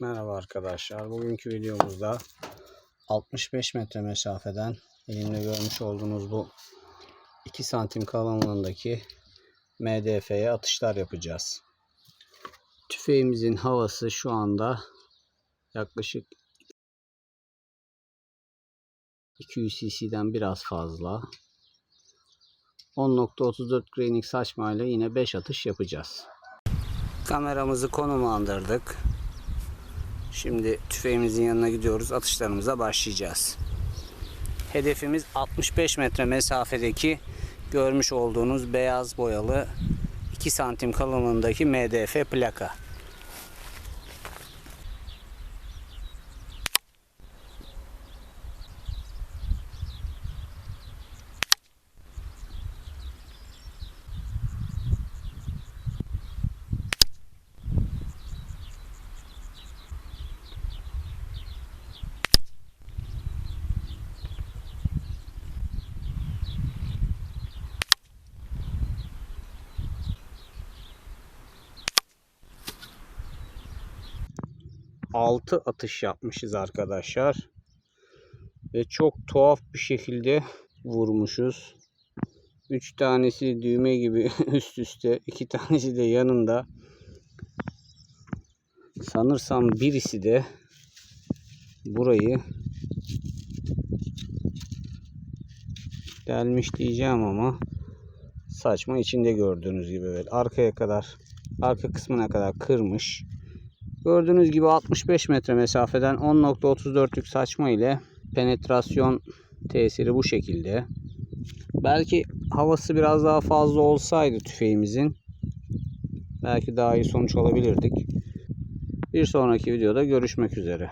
Merhaba arkadaşlar. Bugünkü videomuzda 65 metre mesafeden elimde görmüş olduğunuz bu 2 santim kalınlığındaki MDF'ye atışlar yapacağız. Tüfeğimizin havası şu anda yaklaşık 200 cc'den biraz fazla. 10.34 graining saçmayla yine 5 atış yapacağız. Kameramızı konumlandırdık. Şimdi tüfeğimizin yanına gidiyoruz. Atışlarımıza başlayacağız. Hedefimiz 65 metre mesafedeki görmüş olduğunuz beyaz boyalı 2 santim kalınlığındaki MDF plaka. Altı atış yapmışız arkadaşlar. Ve çok tuhaf bir şekilde vurmuşuz. 3 tanesi düğme gibi üst üste, iki tanesi de yanında. Sanırsam birisi de burayı delmiş diyeceğim ama saçma içinde gördüğünüz gibi evet arkaya kadar arka kısmına kadar kırmış. Gördüğünüz gibi 65 metre mesafeden 10.34'lük saçma ile penetrasyon tesiri bu şekilde. Belki havası biraz daha fazla olsaydı tüfeğimizin belki daha iyi sonuç alabilirdik. Bir sonraki videoda görüşmek üzere.